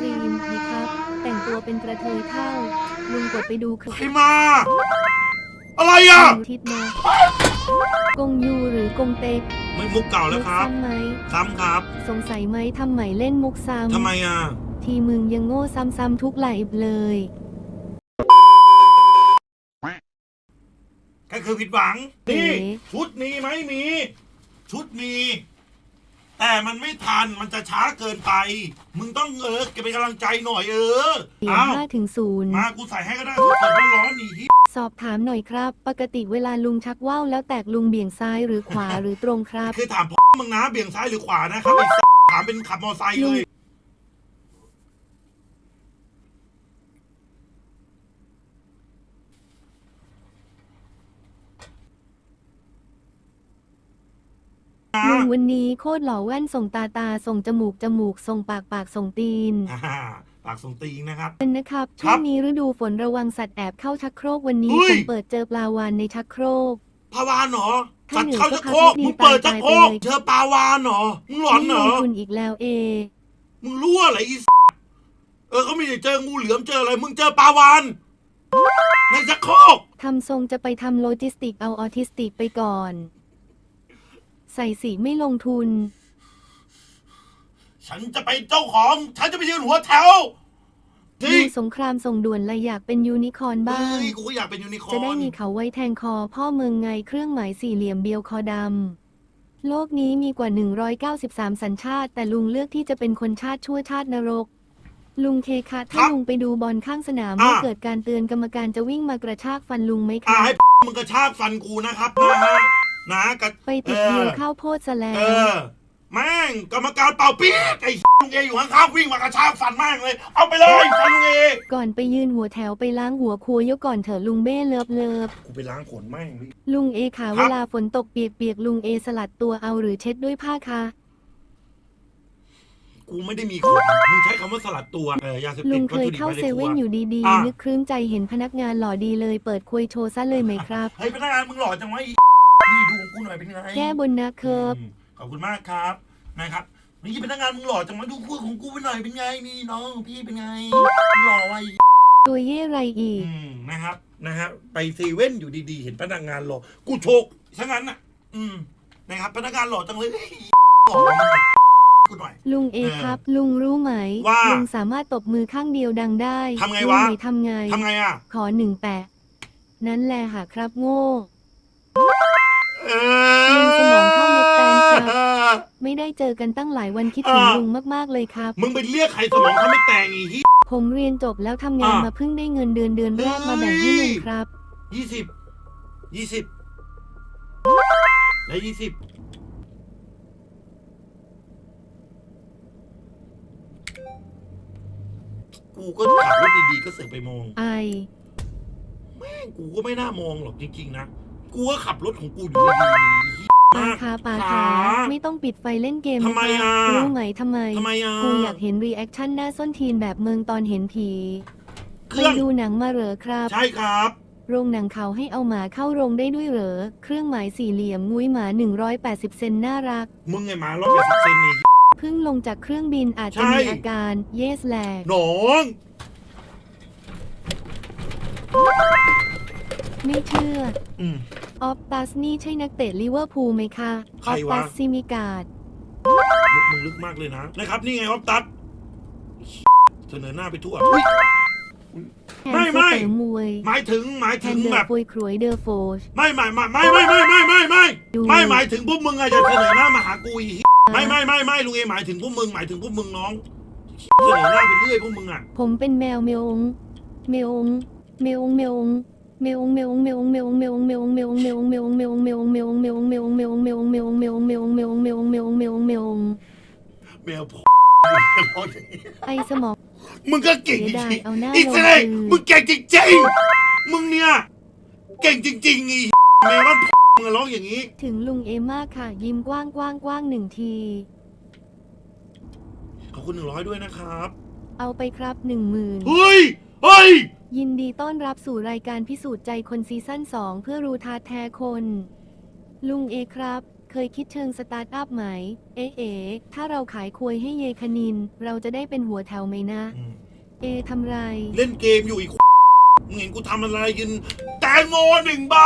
ตรีมดีครับ แต่งตัวเป็นกระเทยเท่า ลุงกดไปดูคลิปใครมา อะไรอะทิศนะกงยูหรือกงเต็กไม่มุกเก่าแล้วครับ ซ้ำไหม ซ้ำครับสงสัยไหมทำใหม่เล่นมุกซ้ำทำไมอะทีมึงยังโง่ซ้ำๆทุกไหลฟ์เลยแค่คือผิดหวัง นี่ เอ๋ชุดนี้ไหมมี ชุดมี แต่มันไม่ทันมันจะช้าเกินไป มึงต้องเออเก็บเป็นกำลังใจหน่อยเออเสียงเอาห้าถึงศูนย์มากูใส่ให้ก็ได้กูเปิดร้อนๆนี่ที่สอบถามหน่อยครับ ปกติเวลาลุงชักว่าวแล้วแตกลุงเบี่ยงซ้ายหรือขวาหรือตรงครับ คือถามพ่อมึงนะเบี่ยงซ้ายหรือขวานะครับไอ้สัสถามเป็นขับมอไซค์เลยลุง วันนี้โคตรหล่อแว่นส่งตาตาส่งจมูกจมูกส่งปากปากส่งตีน อ่าปากส่งตีงนะครับ เป็นนะครับครัช่วบงนี้ฤดูฝนระวังสัตว์แอบเข้าชักโครกวันนี้เฮ้ย ผมเปิดเจอปลาวานในชักโครก ปลาวานเหรอถ้าสัตว์เหนื่อยเข้าก็จะโคกพักนิดมึงเปิดตาจะยโคไปกเลย เจอปลาวานเหรอมึงหลอนเหรอนี่ลงทุนอีกแล้วเอ มึงรู้อะไรอีสเออเขามีแต่เจองูเหลือมเจออะไร มึงเจอปลาวานในจะโคกทำทรงจะไปทำโลจิสติกเอาออทิสติกไปก่อน ใส่สีไม่ลงทุน ฉันจะไปเจ้าของ ฉันจะไปยืนหัวแถวจริดูงสงครามส่งด่วนเลยอยากเป็นยูนิคอร์นบ้าง เฮ้ยกูก็อยากเป็นยูนิคอร์น จะได้มีเขาไว้แทงคอพ่อเมืองไงเครื่องหมายสี่เหลี่ยมเบียวคอดำ โลกนี้มีกว่า 193 สัญชาติ แต่ลุงเลือกที่จะเป็นคนชาติชั่วชาตินรก ลุงเคคะถ้าลุงไปดูบอลข้างสนามเมื่อเกิดการเตือนกรรมการจะวิ่งมากระชากฟันลุงไหมอ่าคะ ให้มึงกระชากฟันกูนะครับนะฮะ นะกระไปติดเดียวข้าวโพดซะแล้เอว อแม่งกรรมการเป่าปี๊กไอ้ ลุงเออยู่ข้างๆวิ่งมากระชากฟันแม่งเลย เอาไปเลยฟันลุงเอก่อนไปยืนหัวแถวไปล้างหัวครัวยกก่อนเถอะลุงเบ้เลิบเลิบกูไปล้างขนแม่งดิลุงเอขาครับ เวลาฝนตกเปียกๆลุงเอสลัดตัวเอาหรือเช็ดด้วยผ้าคะ กูไม่ได้มีขนมึงใช้คำว่าสลัดตัวเออยาเสพลุติดงวัเคตยถุดิบเข้าไม่เซได้กลัเว่นวอยู่ดีอะ ๆ นึกครื้มใจเห็นพนักงานหล่อดีเลยเปิดคุยโชว์ซะเลยไหมครับ เฮ้ยพนักงานมึงหล่อจังวะไอ้ นี่ดูของกูหน่อยเป็นไงแก้บนนะเคิร์ฟอืมขอบคุณมากครับนะครับนี่พนักงานมึงหล่อจังวะดูคู่ของกูไปหน่อยเป็นไงนี่น้องพี่เป็นไงหล่อไว้ตัวเย่ไรอีก อืมนะครับนะฮะไปเซเว่นอยู่ดีๆ เห็นพนักงานหล่อกูโชกซะงั้นน่ะ อืมนะครับพนักงานหล่อจังเลยเฮ้ยหล่อมากกูหน่อย ลุงเอเออครับ ลุงรู้ไหม ว่าลุงสามารถตบมือข้างเดียวดังได้ทำไงรู้วะหมทำไง ทำไงอะ ขอหนึ่งแปะ นั้นแหละค่ะครับโง่เอ ลุงสมองเข้าเม็ดแตนครับไม่ได้เจอกันตั้งหลายวันคิดถึงลุงมากๆเลยครับ มึงไปเรียกใครสมองเขาไม่แต่งอีกที่ ผมเรียนจบแล้วทำงานอะ มาเพิ่งได้เงินเดือนเดือนแรกมาแบ่งให้ลุงครับ ยี่สิบยี่สิบและยี่สิบกูก็ขับรถดีๆก็เสือกไปมอง ไอแม่งกูก็ไม่น่ามองหรอกจริงๆนะ กูก็ขับรถของกูอยู่ดีๆนี่ปาคาปาคาไม่ต้องปิดไฟเล่นเกมทำไมนะอะคะรู้ไหมทำไม ทำไมอะกูอยากเห็นรีแอคชั่นหน้าส้นทีนแบบเมืองตอนเห็นผีเคไปรื่องดูหนังมาเหรอครับ ใช่ครับ โรงหนังเขาให้เอาหมาเข้าโรงได้ด้วยเหรอ เครื่องหมายสี่เหลี่ยมงุ้ยหมา 180 เซนน่ารัก มึงไงหมาร้อยแปดสิบเซนนี่ เพิ่งลงจากเครื่องบินอาจจะใช่มีอาการเยสแลก หนอง ไม่เชื่อ อืม ออฟตัสนี่ใช่นักเตะลิเวอร์พูลไหมคะ ใครออฟวะ ตัสซิมิกาดมุกมึงลึกมากเลยนะนะครับ นี่ไงออฟตัดเสนอหน้าไปทั่วอุ๊ยแทนไม่เสไม่ เตอร์มวยหมายถึงหมายแทถึนงเดอแบบร์ฟวยครวยเดอร์โฟช ไม่ไม่ไม่ไม่ไม่ไม่ไม่ไม่ไม่ดู ไม่หมายถึงพวกมึงอะจะเสนอหน้ามาหากูอีกไม่ไม่ไม่ไม่ลุงเอหมายถึงพวกมึงหมายถึงพวกมึงน้องเสนอหน้าไปเรื่อยพวกมึงอะผมเป็นแมวเมลงเมลงเมลงเมลงเมลงเมลงเมลงเมลง แมวพอสมองมึงก็เก่งจริงอีสเรยมึงเก่งจริงๆมึงเนี่ย เก่งจริงๆไอ้แม่วมันมึงร้องอย่างนี้ ถึงลุงเอมาค่ะ ยิ้มกว้างกว้างกว้างหนึ่งที ขอบคุณหนึ่งร้อยด้วยนะครับ เอาไปครับหนึ่งหมื่นเฮ้ย เฮ้ย ยินดีต้อนรับสู่รายการพิสูจน์ใจคนซีซั่น 2 เพื่อรู้ท่าแท้คน ลุงเอครับ เคยคิดเชิงสตาร์ทอัพไหม เอ๊ะเอ๋ถ้าเราขายควยให้เยคณิน เราจะได้เป็นหัวแถวไหมนะ อืมเอทำไร เล่นเกมอยู่อีก มึงเห็นกูทำอะไรกิน แตงโมหนึ่งใบ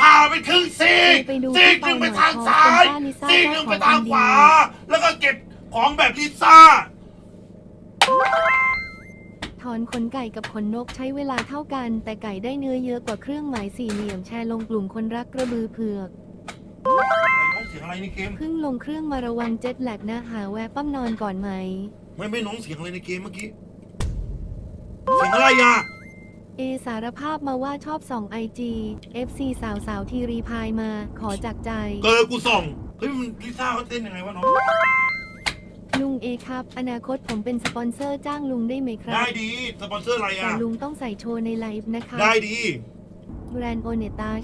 ผ่าไปครึ่งซีกไปดูซีกที่หนึ่งไปเป้าหมายทางซ้ายของลิซ่าซีกหนึ่งไปเจ้าของทางขวาอินเดียแล้วก็เก็บของแบบลิซ่า ถอนขนไก่กับขนนกใช้เวลาเท่ากัน แต่ไก่ได้เนื้อเยอะกว่าเครื่องหมายสี่เหลี่ยมแชร์ลงกลุ่มคนรักกระบือเผือกอะไรน้องเสียงอะไรในเกม เพิ่งลงเครื่องมาระวังเจ็ตแลกนะหาแวะปั้มนอนก่อนไหม ไม่ไม่น้องเสียงอะไรในเกมเมื่อกี้ เสียงอะไรอะ เอสารภาพมาว่าชอบส่องไอจี FC สาวสาวๆทีรีพายมาขอจากใจ เกอกูส่อง เฮ้ยมันลิซ่าเขาเต้นยังไงวะน้อง ลุงเอครับ อนาคตผมเป็นสปอนเซอร์จ้างลุงได้ไหมครัได้บดี สปอนเซอร์อะไรแต่อะ ลุงต้องใส่โชว์ในไลฟ์นะคะได้ดี แบรนด์โอเนตาช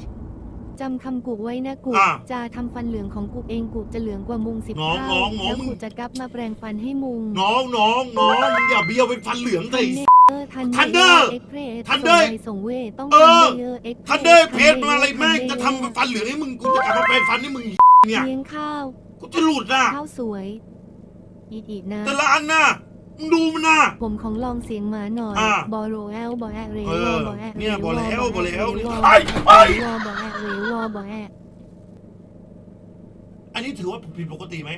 จำคำกูไว้นะกูอะจะทำฟันเหลืองของกูเองกูจะเหลืองกว่ามุงสิบน้องเท่าน้องน้องแล้วมึง กูจะกลับมาแปลงฟันให้มุงน้องน้องน้องมึงอย่าเบี้ยวเป็นฟันเหลืองแต่เออทัน Thunder เอ็กเพรส Thunder ส่งเวต้องเออ เยอะเอ็กทันเดอร์เพจมาอะไรแม่งจะทำฟันเหลืองให้มึงกูจะกลับมาแปลงฟันให้มึงเนี่ยเลี้ยงข้าว กูจะหลุดอะข้าวสวย อีกอีกนะ แต่ละอันน่ะมึงดูมันน่ะ ผมของลองเสียงหมาหน่อย อะบอโรแอลบอแอเรเอวอบอแอเนี่ยบอแล้วบอแล้ววไอ้ไอ้วบอแอเรวบอแออันนี้ถือว่าผิดปกติไหม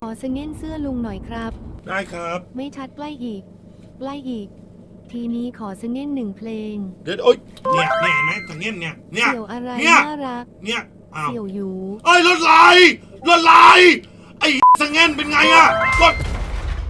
ขอสงเง่นเสื้อลุงหน่อยครับ ได้ครับ ไม่ชัดใกล้อีกใกล้อีก ทีนี้ขอสงเง่นหนึ่งเพลงเดี๋ยวโอ๊ยเนี่ยเนี่ยเห็นไหมทางเงี้ยเนี่ยเนี่ย เสี่ยวอะไรเนี่ย น่ารัก เนี่ยอ้าวเสี่ยวอยู่ เอ้ยรถไหล รถไหลไอ้สังเงินเป็นไงอะกด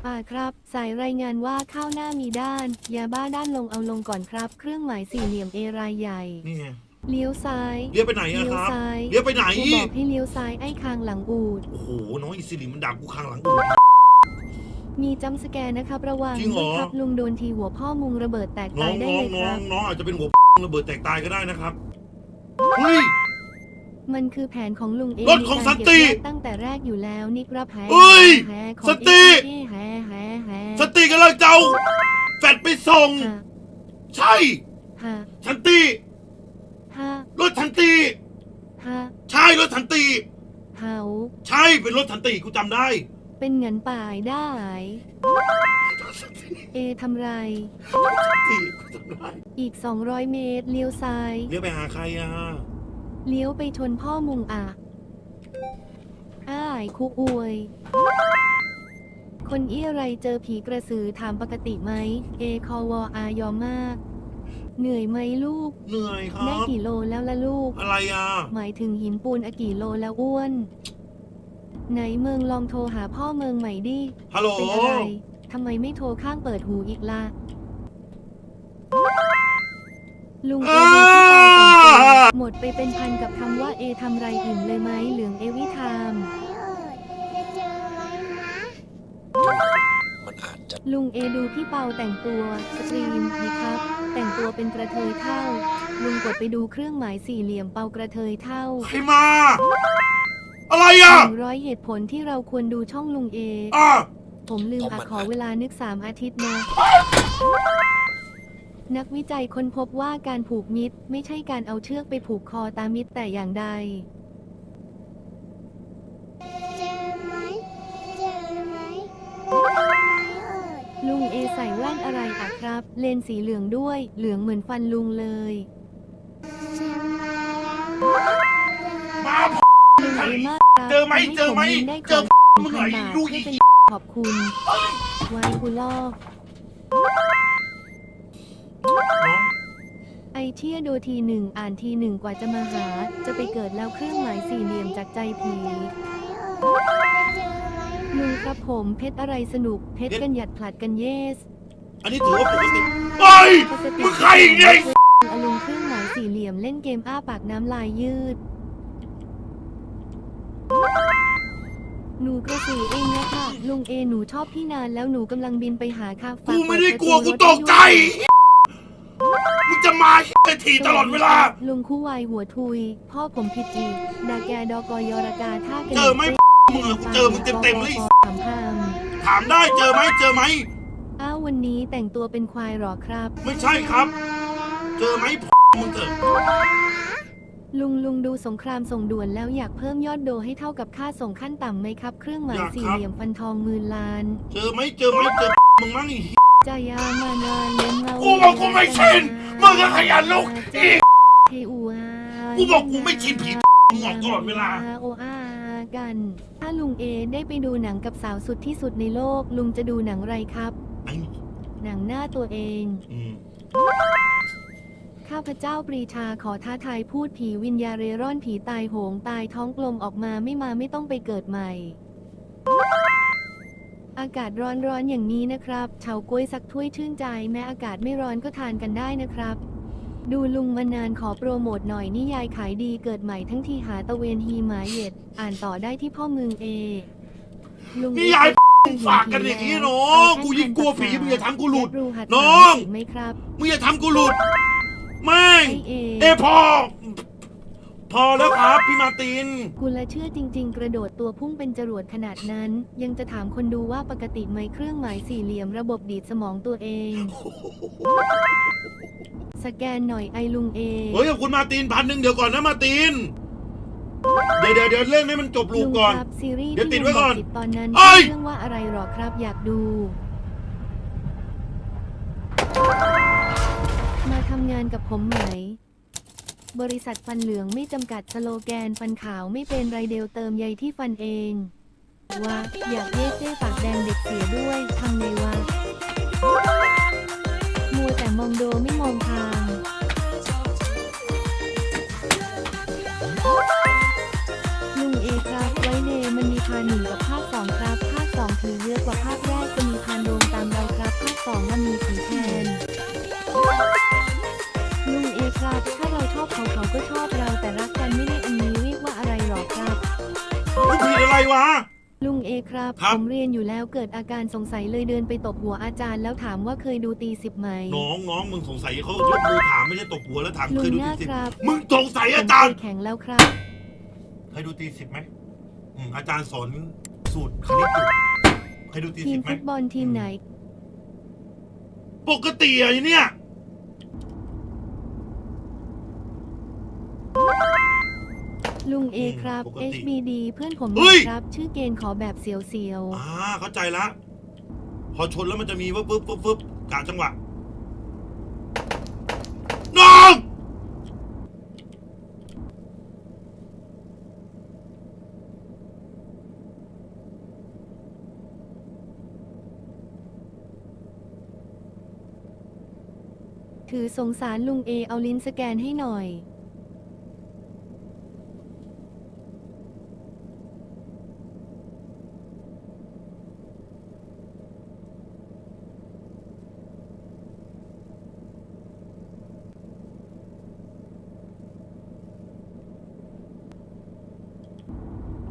อ่าครับ สายรายงานว่าข้าวหน้ามีด้าน ยาบ้าด้านลงเอาลงก่อนครับ เครื่องหมายสี่เหลี่ยมเอรายใหญ่ นี่ไงเลี้ยวซ้ายเลี้ยวไปไหนอะเลี้ยวครับซ้ายเลี้ยวไปไหน กูบอกให้เลี้ยวซ้ายไอ้คางหลังอูด โอ้โห น้องอิสิริมันด่ากูข้างหลังกู มีจัมป์สแกนนะครับ ระวังจริงเหรอ ด้วยครับลุงโดนทีหัวพ่อมุงระเบิดแตกน้อตายงได้น้อเลงยคน้อรังบ น้องอาจจะเป็นหัวระเบิดแตกตายก็ได้นะครับ เฮ้ย มันคือแผนของลุงเองรถของมีสักานรติเก็บแยกตั้งแต่แรกอยู่แล้วนี่ครับแฮเอ้ยแฮของสติ เอ้แฮแฮแฮสติกำลังจะเอาแฟดไปส่ง ฮะใช่ ฮะสันติฮะรถสันติฮะใช่รถสันติเฮาใช่เป็นรถสันติกูจำได้ เป็นเงินป่ายได้ เอทำไร สันติกูจำได้อีก 200 เมตรเลี้ยวซ้ายเลี้ยวไปหาใครอะ เลี้ยวไปชนพ่อมุงอะ อ้ายคุอวย คนเอี้ยไรเจอผีกระสือถามปกติไหม เอคอวออายอมมาก เหนื่อยไหมลูก เหนื่อยครัได้บ กี่โลแล้วล่ะลูก อะไรอะหมายถึงหินปูนอะกี่โลแล้วอ้วน ไหนเมืองลองโทรหาพ่อเมืองใหม่ดิ ฮัลโหล เป็นอะไร ทำไมไม่โทรข้างเปิดหูอีกล่ะ ลุงเออ่าดูที่เตาแต่งตัว หมดไปเป็นพันกับคำว่าเอทำไรอิ่มเลยไหมเหลืองเอวิทามมันอาจจะลุงเอดูพี่เปาแต่งตัวสตรีมดีครับ แต่งตัวเป็นกระเทยเท่า ลุงกดไปดูเครื่องหมายสี่เหลี่ยมเปากระเทยเท่าใครมา อะไรหอะนึ่งร้อยเหตุผลที่เราควรดูช่องลุงเอ อะผมลืมอะขอเวลานึกสามอาทิตย์นะ นักวิจัยค้นพบว่าการผูกมิตร ไม่ใช่การเอาเชือกไปผูกคอตามมิตรแต่อย่างใดลุงเอใส่แว่นอะไรอะครับ เลนสีเหลืองด้วย เหลืองเหมือนฟันลุงเลยมา ลุงเอมากครับเจอไหมทำให้เจอไหมผยิงได้เจอก่อนมึงพันเหรอบาทลูกเพื่ออีเป็นขอบคุณไว้กูลอกน้อง ไอเที่ยโดทีหนึ่งอ่านทีหนึ่งกว่าจะมาหา จะไปเกิดแล้วเครื่องหมายสี่เหลี่ยมจากใจผีลุงครับผมเพชรอะไรสนุก เพชรกันหยัดผลัดกันเยสอันนี้ถือว่าปกติเฮ้ยปกติมึงใครเนี่ย อลุงเครื่องหมายสี่เหลี่ยมเล่นเกมอ้าปากน้ำลายยืด หนูกระสือเองนะคะลุงเอหนูชอบพี่นานแล้วหนูกำลังบินไปหาค่ะฝากูไม่ได้เปิกลัวประกูรถตกใจ มึงจะมาทีตลอดเวลา ลุงคู่วายหัวทุย พ่อผมผิดอีกดาแกดอกอยรากาท่ากันเจอไหมมึงอะกูเจอมึงเต็มๆเลยถามพามถามได้เจอไหมเจอไหม อ้าววันนี้แต่งตัวเป็นควายเหรอครับ ไม่ใช่ครับ เจอไหมมึงเถอะลุงลุงดูสงครามส่งด่วนแล้วอยากเพิ่มยอดโดให้เท่ากับค่าส่งขั้นต่ำไหมครับ เครื่องหมายสี่เหลี่ยมฟันทองหมื่นล้าน เจอไหมเจอไหมเจอมึงมั้งอีก จายามานานเล่นเมากูบอกกูไม่ชินมึงก็ขยันลุกอีกเทอูอากูบอกกูไม่ชินผีมึงออกตลอดเวลาโออากัน ถ้าลุงเอได้ไปดูหนังกับสาวสุดที่สุดในโลก ลุงจะดูหนังอะไรครับไอ้หนังหน้าตัวเองอืมข้าพเจ้าปรีชาขอท้าทายพูดผีวิญญาเรร่อนผีตายโหงตายท้องกลมออกมาไม่มาไม่ต้องไปเกิดใหม่ อากาศร้อนร้อนๆอย่างนี้นะครับเฉาก้วยสักถ้วยชื่นใจแม้อากาศไม่ร้อนก็ทานกันได้นะครับ ดูลุงมานานขอโปรโมทหน่อยนิยายขายดีเกิดใหม่ทั้งทีหาตะเวนฮีหมายเหย็ด อ่านต่อได้ที่พ่อเมืองเอ ลุงนี่ยายฝากกันอย่างนี้น้องกูยิ่งกลัวผีมึงอย่าทำกูหลุดรูหัดน้องไหมครับมึงอย่าทำกูหลุดไม่ไอเอเอยพอพ อแล้วครับพี่มาร์ตินกูละเชื่อจริง ๆ กระโดดตัวพุ่งเป็นจรวดขนาดนั้น ยังจะถามคนดูว่าปกติไหมเครื่องหมายสี่เหลี่ยมระบบดีดสมองตัวเอง สแกนหน่อยไอลุงเอเฮ้ยขอบคุณมาร์ตินพันหนึ่งเดี๋ยวก่อนนะมาร์ติน เดี๋ยวเดี๋ยวเดี๋ยวเล่นให้มันจบลูกก่อน ครับซีรีส์เดี๋ยวติดไว้ก่อนที่ลุงบติดตอนนั้นเอ้ย เรื่องว่าอะไรหรอครับอยากดู มาทำงานกับผมไหม บริษัทฟันเหลืองไม่จำกัดสโลแกนฟันขาวไม่เป็นไรเดลเติมใยที่ฟันเองว่าอยากเย่เจ้ปากแดงเด็กเสียด้วยทำไงวะมัวแต่มองโดไม่มองทางลุงเอครับไว้เนมันมีพาหนึ่งกับภาคสองครับ ภาคสองถือเยอะกว่าภาคแรกจะมีพานโดงตามเราครับ ภาคสองมันมี เราชอบเขาเขาก็ชอบเราแต่รักกันไม่ได้อันนี้เรียกว่าอะไรหรอครับมึงผิดอะไรวะ ลุงเอครับ ครับผมเรียนอยู่แล้วเกิดอาการสงสัยเลยเดินไปตบหัวอาจารย์แล้วถามว่าเคยดูตีสิบไหม น้องน้องมึงสงสัยเขายกมือถามไม่ใช่ตบหัวแล้วถามลุเคยงดูหตีน้าสิบครับ มึงสงสัยผมอาจารย์เคยแข่งแล้วครับ เคยดูตีสิบไหมอืมอาจารย์สอนสูตรคณิตอยู่เคยดูตีทีสิมบไหมฟุตบอลทีมไหน ปกติอะเนี่ย ลุงเออืมครับ ปกติ HBD เพื่อนผมเฮ้ยครับ ชื่อเกณฑ์ขอแบบเสียวอ่าเข้าใจละ พอชนแล้วมันจะมีวึบวึบวึบวึบกะจังหวะน้องๆ ถือสงสารลุงเอเอาลิ้นสแกนให้หน่อย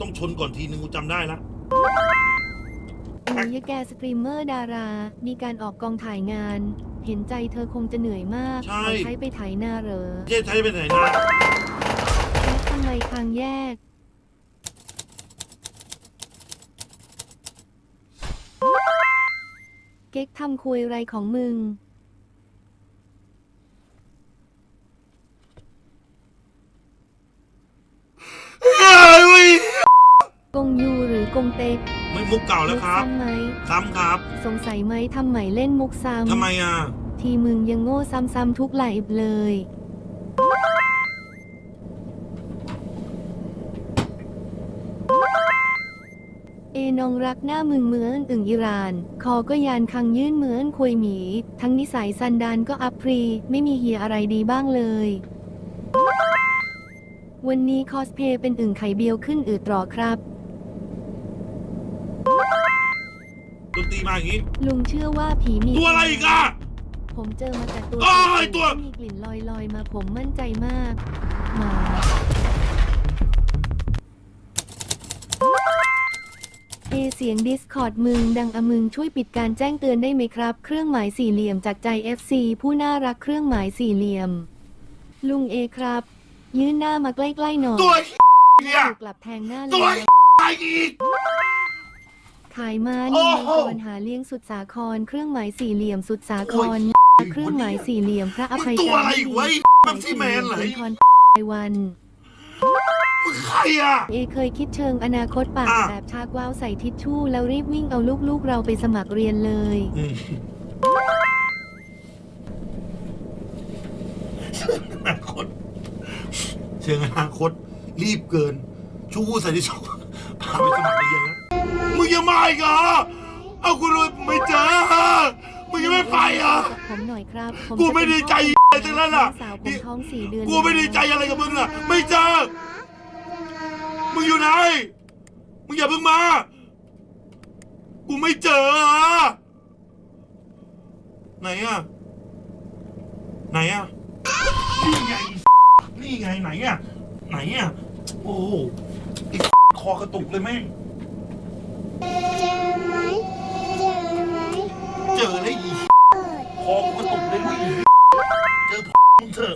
ต้องชนก่อนทีนึงกูจำได้ละโอ้ยแกสตรีมเมอร์ดารา มีการออกกองถ่ายงาน เห็นใจเธอคงจะเหนื่อยมากใช่ ขอใช้ไปไถนาเหรอเจ๊ใช้ไปไหนนะและทำไมทางแยก เก๊กทำคุยไรของมึง เฮ้ยเว้ย กงยูหรือกงเต็กไม่มุกเก่าแล้วครับมุกซ้ำไหม ซ้ำครับ สงสัยไหมทำใหม่เล่นมุกซ้ำทำไมอะ ทีมึงยังโง่ซ้ำๆทุกไหลบเลย เอนองรักหน้ามึงเหมือนอึ่งอิราน คอก็ยานคังยื่นเหมือนคุยหมี ทั้งนิสัยซันดานก็อัพพรี ไม่มีเฮียอะไรดีบ้างเลย วันนี้คอสเพย์เป็นอึ่งไข่เบียวขึ้นอืดหรอครับ มาอย่างนี้ ลุงเชื่อว่าผีมีตัวอะไรอีกอะ ผมเจอมาแต่ตัวอ้ายตัวที่มีกลิ่นลอยลอยๆมาผมมั่นใจมากหมาเอเสียง Discord มึงดังอะมึงช่วยปิดการแจ้งเตือนได้ไหมครับ เครื่องหมายสี่เหลี่ยมจากใจ FC ผู้น่ารักเครื่องหมายสี่เหลี่ยม ลุงเอครับ ยื่นหน้ามาใกล้ๆหน่อยตัวเนี่ยถูกกลับแทงหน้าเลตัวยอะไรอีก ขายม้าโอ้นี่โหมังกรหาเลี้ยงสุดสาคร เครื่องหมายสี่เหลี่ยมสุดสาคร เครื่องหมายสี่เหลี่ยมพระอภัยมึงตัวอะไรจารย์อีกวะไอ้หแม็กซี่แมนเหรอสุนทรไวันมึงใครอะเอเคยคิดเชิงอนาคตปากอะแบบชากว้าวใส่ทิชชู่แล้วรีบวิ่งเอาลูกๆเราไปสมัครเรียนเลยอืมอนาคตเชิงอนาคตรีบเกินชู้ใส่ที่ชู้พาไปสมัครเรียนแล้วมึ งยังมาอีกเหรอเอากูเลยไม่เจอมึงยังไม่ไปอะผมหน่อยครับผกูจะไม่เป็นดีใจพ่ออะไรทั้งนั้นอะสาวผมท้องสี่เดือนกูไม่ดีใจอะไรกับมึงอะ ไม่เจอมึงอยู่ไหนมึงอย่าเพิ่งมา กูไม่เจออะไหนอะไหนอะนี่ไงนี่ไงไหนอะไหนอะโอ้โหไอ้คอกระตุกเลยแม่ง เจอไหมเจอแล้วอีคอกูกระตุกเลยเว้ยเจอมึงเถอะ